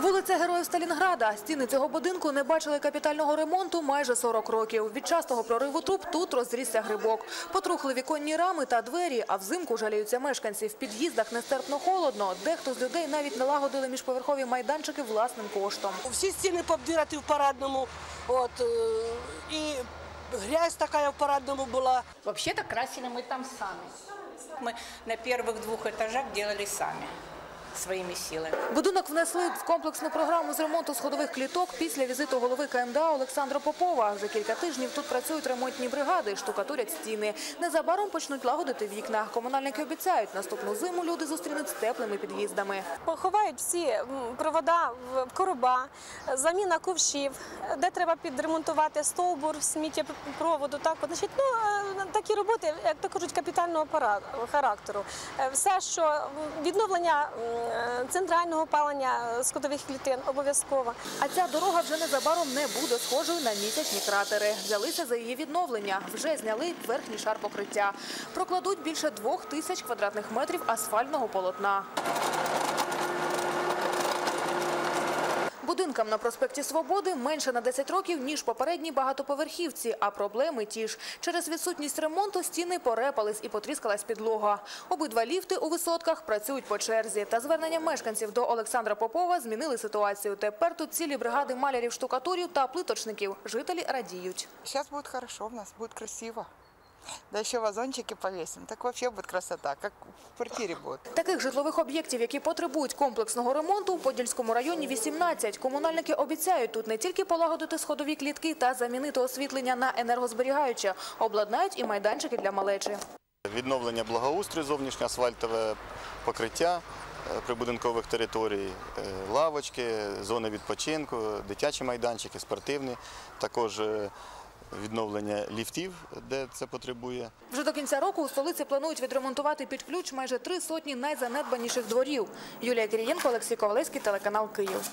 Вулиця Героїв Сталінграда. Стіни цього будинку не бачили капітального ремонту майже 40 років. Від частого прориву труб тут розрісся грибок. Потрухли віконні рами та двері, а взимку жаліються мешканці. В під'їздах нестерпно холодно. Дехто з людей навіть налагодили міжповерхові майданчики власним коштом. Всі стіни побдирати в парадному. От, е, і грязь така в парадному була. Вообще-то красили мы там сами. Мы на первых двух этажах делали сами, своими силами. Будинок внесли в комплексну програму з ремонту сходових кліток після візиту голови КМДА Олександра Попова. Вже кілька тижнів тут працюють ремонтні бригади, штукатурять стіни. Незабаром почнуть лагодити вікна. Комунальники обіцяють, наступну зиму люди зустрінуть з теплими під'їздами. Поховають всі провода в короба, заміна ковшів, де треба підремонтувати стовбур сміттєпроводу. Так, от, значить, ну, е, такі роботи, як то кажуть, капітального пара- характеру. Е, Все, що відновлення центрального опалення скотових клітин обов'язково. А ця дорога вже незабаром не буде схожою на місячні кратери. Взялися за її відновлення. Вже зняли верхній шар покриття. Прокладуть більше двох тисяч квадратних метрів асфальтного полотна. Будинкам на проспекті Свободи менше на 10 років, ніж попередній багатоповерхівці, а проблеми ті ж. Через відсутність ремонту стіни порепались і потріскалась підлога. Обидва ліфти у висотках працюють по черзі. Та звернення мешканців до Олександра Попова змінили ситуацію. Тепер тут цілі бригади малярів, штукатурів та плиточників. Жителі радіють. Сейчас будет хорошо у нас, будет красиво. Да еще вазончики повесим. Так вообще будет красота, как в квартире будет. Таких житлових об'єктів, які потребують комплексного ремонту, у Подільському районі 18. Комунальники обіцяють тут не тільки полагодити сходові клітки та замінити освітлення на енергозберігаюче, обладнають і майданчики для малечі. Відновлення благоустрою, зовнішнє асфальтове покриття е, прибудинкових територій, е, лавочки, зони відпочинку, дитячі майданчики, спортивні, також е, відновлення ліфтів, де це потребує. Вже до кінця року у столиці планують відремонтувати під ключ майже три сотні найзанедбаніших дворів. Юлія Кирієнко, Олексій Ковалевський, телеканал Київ.